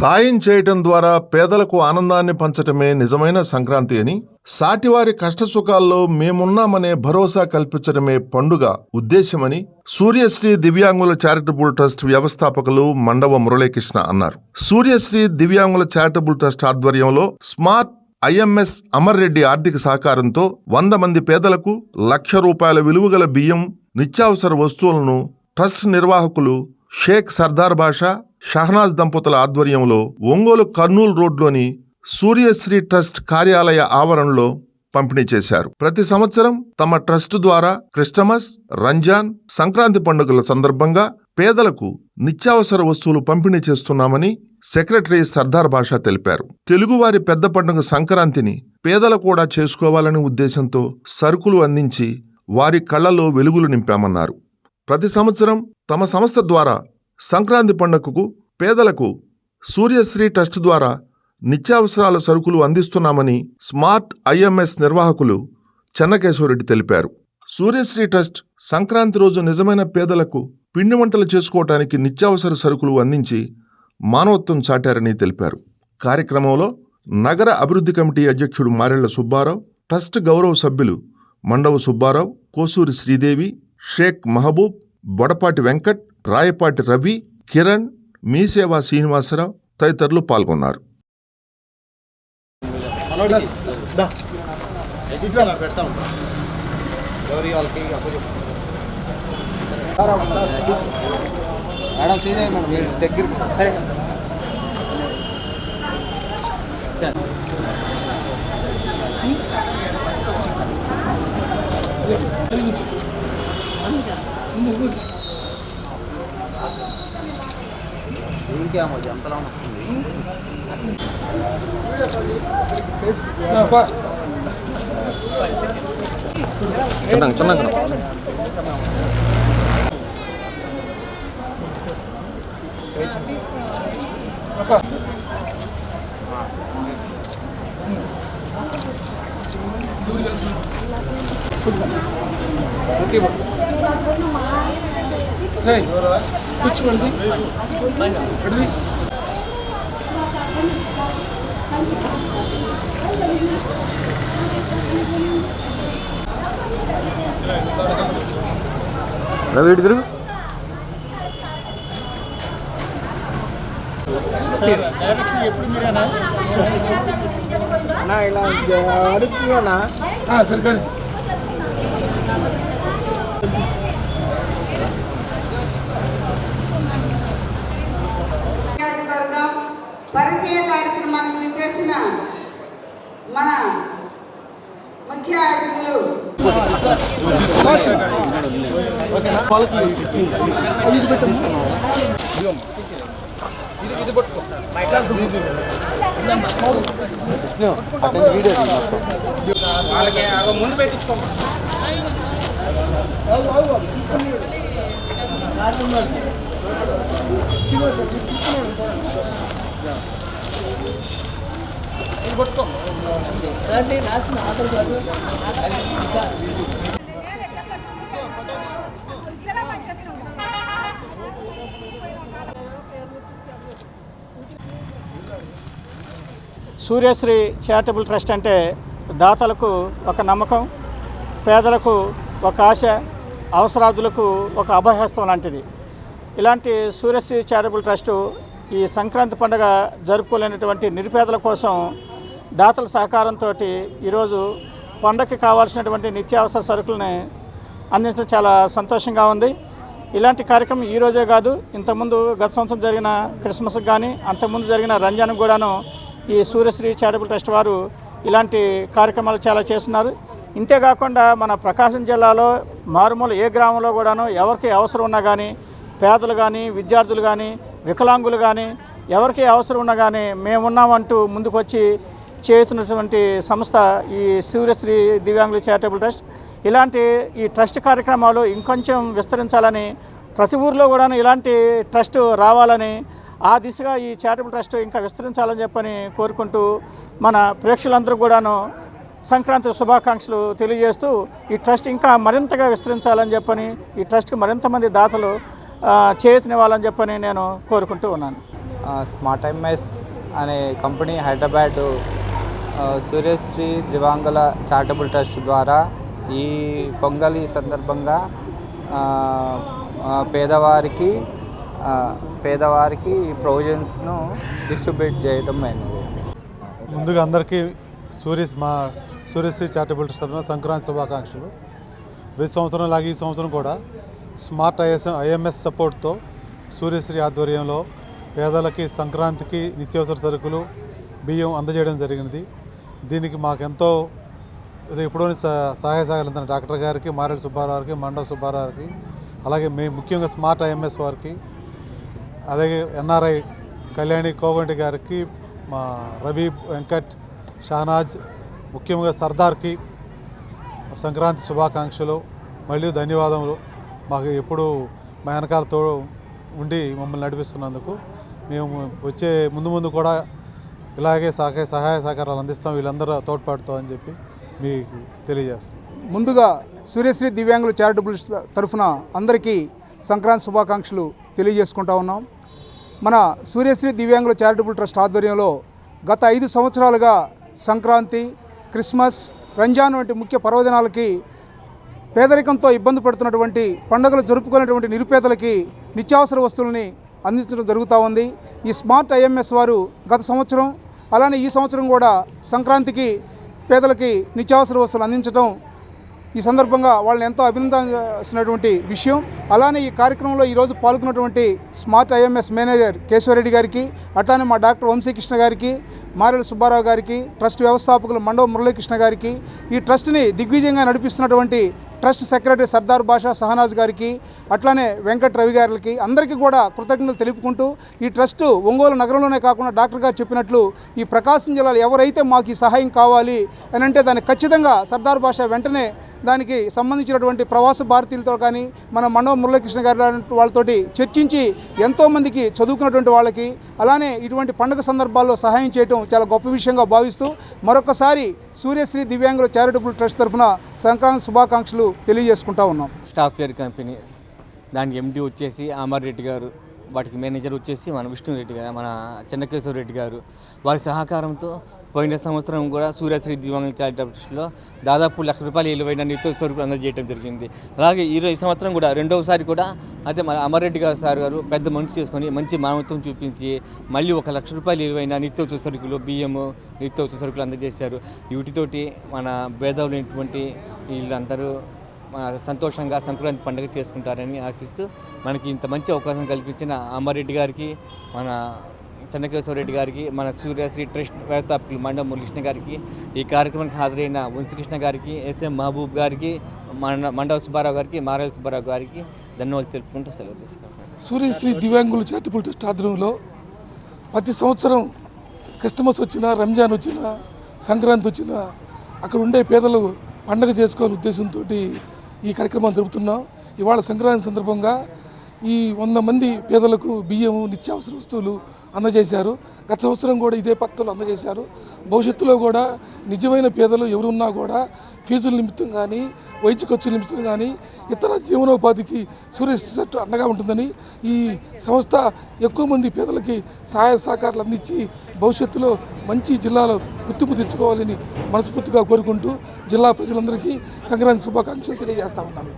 సాయం చేయటం ద్వారా పేదలకు ఆనందాన్ని పంచటమే నిజమైన సంక్రాంతి అని సాటివారి కష్టసుఖాల్లో మేమున్నామనే భరోసా కల్పించడమే పండుగ ఉద్దేశ్యమని సూర్యశ్రీ దివ్యాంగుల చారిటబుల్ ట్రస్ట్ వ్యవస్థాపకులు మండవ మురళీకృష్ణ అన్నారు. సూర్యశ్రీ దివ్యాంగుల చారిటబుల్ ట్రస్ట్ ఆధ్వర్యంలో స్మార్ట్ ఐఎంఎస్ అమర్ రెడ్డి ఆర్థిక సహకారంతో వంద మంది పేదలకు లక్ష రూపాయల విలువగల బియ్యం నిత్యావసర వస్తువులను ట్రస్ట్ నిర్వాహకులు షేక్ సర్దార్ బాషా షహనాజ్ దంపతుల ఆధ్వర్యంలో ఒంగోలు కర్నూలు రోడ్లోని సూర్యశ్రీ ట్రస్ట్ కార్యాలయ ఆవరణలో పంపిణీ చేశారు. ప్రతి సంవత్సరం తమ ట్రస్ట్ ద్వారా క్రిస్టమస్ రంజాన్ సంక్రాంతి పండుగల సందర్భంగా పేదలకు నిత్యావసర వస్తువులు పంపిణీ చేస్తున్నామని సెక్రటరీ సర్దార్ బాషా తెలిపారు. తెలుగువారి పెద్ద పండుగ సంక్రాంతిని పేదలు కూడా చేసుకోవాలనే ఉద్దేశంతో సరుకులు అందించి వారి కళ్ళలో వెలుగులు నింపామన్నారు. ప్రతి సంవత్సరం తమ సంస్థ ద్వారా సంక్రాంతి పండుగకు పేదలకు సూర్యశ్రీ ట్రస్ట్ ద్వారా నిత్యావసరాల సరుకులు అందిస్తున్నామని స్మార్ట్ ఐఎంఎస్ నిర్వాహకులు చెన్నకేశ్వరరెడ్డి తెలిపారు. సూర్యశ్రీ ట్రస్ట్ సంక్రాంతి రోజు నిజమైన పేదలకు పిండి వంటలు చేసుకోవటానికి నిత్యావసర సరుకులు అందించి మానవత్వం చాటారని తెలిపారు. కార్యక్రమంలో నగర అభివృద్ధి కమిటీ అధ్యక్షుడు మారెళ్ళ సుబ్బారావు ట్రస్ట్ గౌరవ సభ్యులు మండవ సుబ్బారావు కోసూరి శ్రీదేవి షేక్ మహబూబ్ బొడపాటి వెంకట్ రాయపాటి రవి కిరణ్ మీసేవా శ్రీనివాసరావు తదితరులు పాల్గొన్నారు. మేడం శ్రీదేవి మేడం మీరు దగ్గర ఊరికే అమ్మ ఎంతలా వస్తుంది చిన్నగా చిన్నగా రవి ఇటు తిరుగు అన్నా ఇలా అడుగుతున్నా నియోజకవర్గం పరిచయ కార్యక్రమానికి చేసిన మన ముఖ్య అతిథులు. వాళ్ళకి ముందు పెట్టించుకో సూర్యశ్రీ చారిటబుల్ ట్రస్ట్ అంటే దాతలకు ఒక నమ్మకం పేదలకు ఒక ఆశ అవసరాదులకు ఒక అభయహస్తం లాంటిది. ఇలాంటి సూర్యశ్రీ చారిటబుల్ ట్రస్టు ఈ సంక్రాంతి పండుగ జరుపుకోలేనటువంటి నిరుపేదల కోసం దాతల సహకారంతో ఈరోజు పండగకి కావాల్సినటువంటి నిత్యావసర సరుకులని అందించడం చాలా సంతోషంగా ఉంది. ఇలాంటి కార్యక్రమం ఈ రోజే కాదు ఇంతకుముందు గత సంవత్సరం జరిగిన క్రిస్మస్కి కానీ అంతకుముందు జరిగిన రంజాన్కి కూడాను ఈ సూర్యశ్రీ చారిటబుల్ ట్రస్ట్ వారు ఇలాంటి కార్యక్రమాలు చాలా చేస్తున్నారు. ఇంతేకాకుండా మన ప్రకాశం జిల్లాలో మారుమూల ఏ గ్రామంలో కూడాను ఎవరికి అవసరం ఉన్నా కానీ పేదలు కానీ విద్యార్థులు కానీ వికలాంగులు కానీ ఎవరికి అవసరం ఉన్నా కానీ మేమున్నామంటూ ముందుకొచ్చి చేస్తున్నటువంటి సంస్థ ఈ సూర్యశ్రీ దివ్యాంగుల చారిటబుల్ ట్రస్ట్. ఇలాంటి ఈ ట్రస్ట్ కార్యక్రమాలు ఇంకొంచెం విస్తరించాలని ప్రతి ఊర్లో కూడా ఇలాంటి ట్రస్ట్ రావాలని ఆ దిశగా ఈ చారిటబుల్ ట్రస్ట్ ఇంకా విస్తరించాలని చెప్పని కోరుకుంటూ మన ప్రేక్షకులందరూ కూడాను సంక్రాంతి శుభాకాంక్షలు తెలియజేస్తూ ఈ ట్రస్ట్ ఇంకా మరింతగా విస్తరించాలని చెప్పని ఈ ట్రస్ట్కి మరింత మంది దాతలు చేయూతనివ్వాలని చెప్పని నేను కోరుకుంటూ ఉన్నాను. ఆ, స్మార్ట్ ఎంఎస్ అనే కంపెనీ హైదరాబాద్ ఆ, సూర్యశ్రీ దివాంగుల చారిటబుల్ ట్రస్ట్ ద్వారా ఈ పొంగలి సందర్భంగా పేదవారికి ఆ, పేదవారికి ఈ ప్రొవిజన్స్ను డిస్ట్రిబ్యూట్ చేయడం అయినది. ముందుగా అందరికీ సూర్య మా సూర్యశ్రీ చారిటబుల్ ట్రస్ట్ సంక్రాంతి శుభాకాంక్షలు. ప్రతి సంవత్సరం లాగా ఈ సంవత్సరం కూడా స్మార్ట్ ఐఎస్ ఐఎంఎస్ సపోర్ట్తో సూర్యశ్రీ ఆధ్వర్యంలో పేదలకి సంక్రాంతికి నిత్యావసర సరుకులు బియ్యం అందజేయడం జరిగినది. దీనికి మాకెంతో ఇది ఎప్పుడో స- సహాయ సహకారం డాక్టర్ గారికి మారేడు సుబ్బారావు గారికి మండవ సుబ్బారావు గారికి అలాగే మే ముఖ్యంగా స్మార్ట్ ఐఎంఎస్ వారికి అలాగే ఎన్ఆర్ఐ కళ్యాణి కోగంటి గారికి మా రవి వెంకట్ షానాజ్ ముఖ్యంగా సర్దార్కి సంక్రాంతి శుభాకాంక్షలు మళ్ళీ ధన్యవాదములు. మాకు ఎప్పుడు మా వెనకాలతో ఉండి మమ్మల్ని నడిపిస్తున్నందుకు మేము వచ్చే ముందు ముందు కూడా ఇలాగే సహాయ సహాయ సహకారాలు అందిస్తాం వీళ్ళందరూ తోడ్పాటుతో అని చెప్పి మీకు తెలియజేస్తాం ముందుగా సూర్యశ్రీ దివ్యాంగుల చారిటబుల్ తరఫున అందరికీ సంక్రాంతి శుభాకాంక్షలు తెలియజేసుకుంటా ఉన్నాం. మన సూర్యశ్రీ దివ్యాంగుల చారిటబుల్ ట్రస్ట్ ఆధ్వర్యంలో గత ఐదు సంవత్సరాలుగా సంక్రాంతి క్రిస్మస్ రంజాన్ వంటి ముఖ్య పర్వదినాలకి పేదరికంతో ఇబ్బంది పడుతున్నటువంటి పండుగలు జరుపుకునేటువంటి నిరుపేదలకి నిత్యావసర వస్తువులని అందించడం జరుగుతూ ఉంది. ఈ స్మార్ట్ ఐఎంఎస్ వారు గత సంవత్సరం అలానే ఈ సంవత్సరం కూడా సంక్రాంతికి పేదలకి నిత్యావసర వస్తువులు అందించడం ఈ సందర్భంగా వాళ్ళని ఎంతో అభినందించాల్సినటువంటి విషయం. అలానే ఈ కార్యక్రమంలో ఈరోజు పాల్గొన్నటువంటి స్మార్ట్ ఐఎంఎస్ మేనేజర్ కేశవరెడ్డి గారికి అట్లానే మా డాక్టర్ వంశీకృష్ణ గారికి మారెల సుబ్బారావు గారికి ట్రస్ట్ వ్యవస్థాపకులు మండవ మురళీకృష్ణ గారికి ఈ ట్రస్ట్ని దిగ్విజయంగా నడిపిస్తున్నటువంటి ట్రస్ట్ సెక్రటరీ సర్దార్ బాషా సహనాజ్ గారికి అట్లానే వెంకట్ రవి గారికి అందరికీ కూడా కృతజ్ఞతలు తెలుపుకుంటూ ఈ ట్రస్ట్ ఒంగోలు నగరంలోనే కాకుండా డాక్టర్ గారు చెప్పినట్లు ఈ ప్రకాశం జిల్లాలో ఎవరైతే మాకు ఈ సహాయం కావాలి అని అంటే దాన్ని ఖచ్చితంగా సర్దార్ బాషా వెంటనే దానికి సంబంధించినటువంటి ప్రవాస భారతీయులతో కానీ మన మనో మురళీకృష్ణ గారి వాళ్ళతో వాళ్ళతోటి చర్చించి ఎంతోమందికి చదువుకున్నటువంటి వాళ్ళకి అలానే ఇటువంటి పండుగ సందర్భాల్లో సహాయం చేయడం చాలా గొప్ప విషయంగా భావిస్తూ మరొకసారి సూర్యశ్రీ దివ్యాంగుల చారిటబుల్ ట్రస్ట్ తరఫున సంక్రాంతి శుభాకాంక్షలు తెలియజేసుకుంటా ఉన్నాం. సాఫ్ట్వేర్ కంపెనీ దానికి ఎండి వచ్చేసి అమర్ రెడ్డి గారు వాటికి మేనేజర్ వచ్చేసి మన విష్ణు రెడ్డి గారు మన చెన్నకేశ్వర రెడ్డి గారు. వారి సహకారంతో పోయిన సంవత్సరం కూడా సూర్యశ్రీ దివాంగుల చారిటబుల్స్లో దాదాపు లక్ష రూపాయలు ఇలువైన నిత్య సరుకులు అందజేయడం జరిగింది. అలాగే ఈ సంవత్సరం కూడా రెండవసారి కూడా అదే మన అమర్ రెడ్డి గారు సార్ గారు పెద్ద మనసు చేసుకొని మంచి మానవత్వం చూపించి మళ్ళీ ఒక లక్ష రూపాయలు విలువైన నిత్యోత్సవ సరుకులు బియ్యము నిత్యోత్సవ సరుకులు అందజేశారు. వీటితోటి మన భేదవులైనటువంటి వీళ్ళందరూ సంతోషంగా సంక్రాంతి పండుగ చేసుకుంటారని ఆశిస్తూ మనకి ఇంత మంచి అవకాశం కల్పించిన అమ్మారెడ్డి గారికి మన చెన్నకేశ్వర రెడ్డి గారికి మన సూర్యశ్రీ ట్రస్ట్ వ్యవస్థాపకులు మండ మురళకృష్ణ గారికి ఈ కార్యక్రమానికి హాజరైన వంశకృష్ణ గారికి ఎస్ఎం మహబూబ్ గారికి మండ మండవ సుబ్బారావు గారికి మారవ సుబ్బారావు గారికి ధన్యవాదాలు తెలుపుకుంటూ సెలవు తీసుకుంటాను సూర్యశ్రీ దివ్యాంగుల చారిటబుల్ ట్రస్ట్ ఆధ్వర్యంలో ప్రతి సంవత్సరం క్రిస్టమస్ వచ్చినా రంజాన్ వచ్చినా సంక్రాంతి వచ్చినా అక్కడ ఉండే పేదలు పండగ చేసుకోవాలనే ఉద్దేశంతో ఈ కార్యక్రమాన్ని జరుపుతున్నాం. ఇవాళ సంక్రాంతి సందర్భంగా ఈ వంద మంది పేదలకు బియ్యం నిత్యావసర వస్తువులు అందజేశారు. గత సంవత్సరం కూడా ఇదే పద్ధతిలో అందజేశారు. భవిష్యత్తులో కూడా నిజమైన పేదలు ఎవరున్నా కూడా ఫీజుల నిమిత్తం కానీ వైద్య ఖర్చుల నిమిత్తం కానీ ఇతర జీవనోపాధికి సూర్యశ్రీ అండగా ఉంటుందని ఈ సంస్థ ఎక్కువ మంది పేదలకి సహాయ సహకారాలు అందించి భవిష్యత్తులో మంచి జిల్లాలో గుర్తింపు తెచ్చుకోవాలని మనస్ఫూర్తిగా కోరుకుంటూ జిల్లా ప్రజలందరికీ సంక్రాంతి శుభాకాంక్షలు తెలియజేస్తా ఉన్నాను.